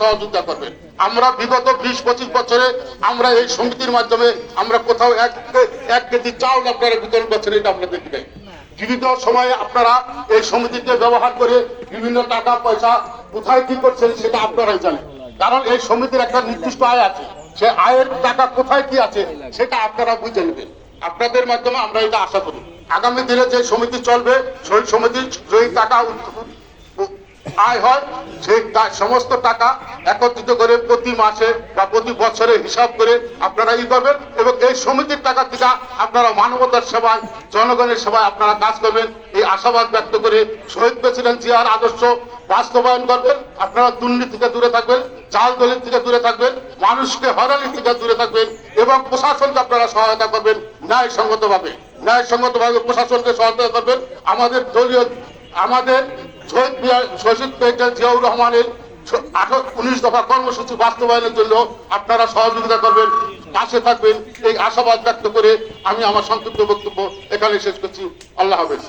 সহযোগিতা করবেন আমরা বিগত বিশ, পঁচিশ বছরে আমরা এই সমিতির মাধ্যমে আমরা কোথাও এক কেজি চাউল আপনারা বিতরণ করছেন, এটা আমরা দেখি নাই বিভিন্ন সময়ে আপনারা এই সমিতিকে ব্যবহার করে বিভিন্ন টাকা, পয়সা কোথায় কি করছেন সেটা আপনারাই জানেন। কারণ এই সমিতির একটা নির্দিষ্ট আয় আছে। সে আয়ের টাকা কোথায় কি আছে সেটা আপনারা বুঝে নেবেন। আপনাদের মাধ্যমে আমরা এটা আশা করি। আগামী দিনে যে সমিতি চলবে, সেই সমিতির যেই টাকা আয় হয় সেই সমস্ত টাকা একত্রিত করে প্রতি মাসে বা প্রতি বছরে হিসাব করে আপনারা ই করবেন এবং এই সমিতির টাকা থেকে আপনারা মানবতার সেবায়, জনগণের সেবায় আপনারা কাজ করবেন। এই আশাবাদ ব্যক্ত করে শহীদ প্রেসিডেন্ট জিয়ার আদর্শ বাস্তবায়ন করবেন। আপনারা দুর্নীতি থেকে দূরে থাকবেন চাল দলিত থেকে দূরে থাকবেন, মানুষকে হরানি থেকে দূরে থাকবেন এবং প্রশাসনকে আপনারা সহায়তা করবেন ন্যায়সঙ্গত ভাবে ন্যায়সঙ্গত ভাবে প্রশাসনকে সহায়তা করবেন। আমাদের দলীয়, আমাদের শহীদ শহীদ জিয়াউর রহমানের উনিশ দফা কর্মসূচি বাস্তবায়নের জন্য আপনারা সহযোগিতা করবেন, পাশে থাকবেন। এই আশাবাদ ব্যক্ত করে আমি আমার সংক্ষিপ্ত বক্তব্য এখানে শেষ করছি। আল্লাহ হাফেজ।